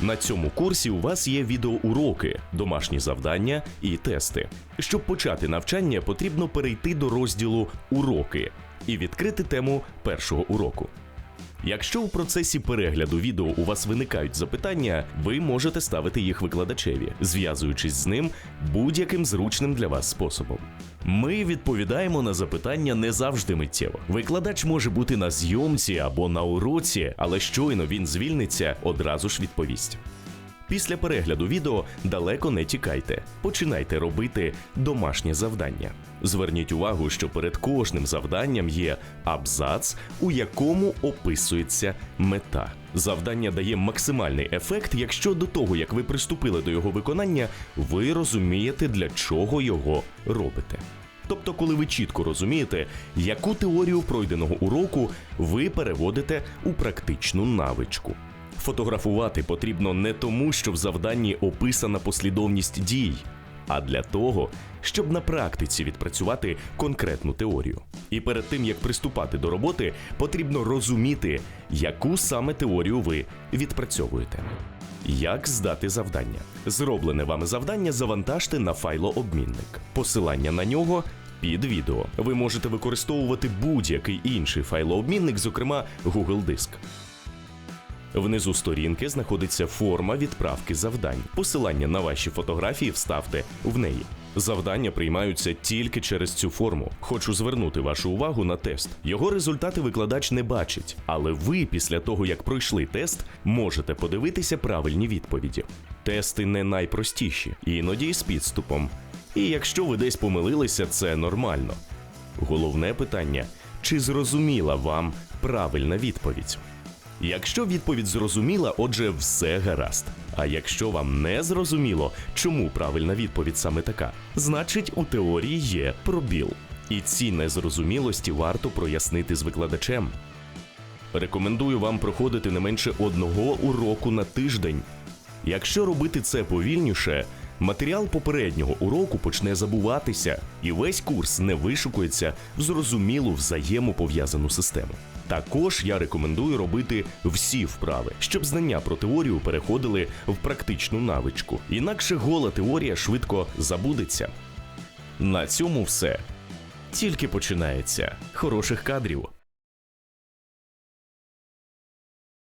На цьому курсі у вас є відеоуроки, домашні завдання і тести. Щоб почати навчання, потрібно перейти до розділу Уроки і відкрити тему першого уроку. Якщо у процесі перегляду відео у вас виникають запитання, ви можете ставити їх викладачеві, зв'язуючись з ним будь-яким зручним для вас способом. Ми відповідаємо на запитання не завжди миттєво. Викладач може бути на зйомці або на уроці, але щойно він звільниться, одразу ж відповість. Після перегляду відео далеко не тікайте. Починайте робити домашнє завдання. Зверніть увагу, що перед кожним завданням є абзац, у якому описується мета. Завдання дає максимальний ефект, якщо до того, як ви приступили до його виконання, ви розумієте, для чого його робите. Тобто, коли ви чітко розумієте, яку теорію пройденого уроку ви переводите у практичну навичку. Фотографувати потрібно не тому, що в завданні описана послідовність дій, а для того, щоб на практиці відпрацювати конкретну теорію. І перед тим як приступати до роботи, потрібно розуміти, яку саме теорію ви відпрацьовуєте. Як здати завдання? Зроблене вами завдання завантажте на файлообмінник. Посилання на нього під відео. Ви можете використовувати будь-який інший файлообмінник, зокрема Google Диск. Внизу сторінки знаходиться форма відправки завдань. Посилання на ваші фотографії вставте в неї. Завдання приймаються тільки через цю форму. Хочу звернути вашу увагу на тест. Його результати викладач не бачить, але ви після того, як пройшли тест, можете подивитися правильні відповіді. Тести не найпростіші, іноді з підступом. І якщо ви десь помилилися, це нормально. Головне питання: чи зрозуміла вам правильна відповідь? Якщо відповідь зрозуміла, отже, все гаразд. А якщо вам не зрозуміло, чому правильна відповідь саме така, значить у теорії є пробіл. І ці незрозумілості варто прояснити з викладачем. Рекомендую вам проходити не менше одного уроку на тиждень. Якщо робити це повільніше, матеріал попереднього уроку почне забуватися, і весь курс не вишукується в зрозумілу взаємопов'язану систему. Також я рекомендую робити всі вправи, щоб знання про теорію переходили в практичну навичку. Інакше гола теорія швидко забудеться. На цьому все. Тільки починається. Хороших кадрів.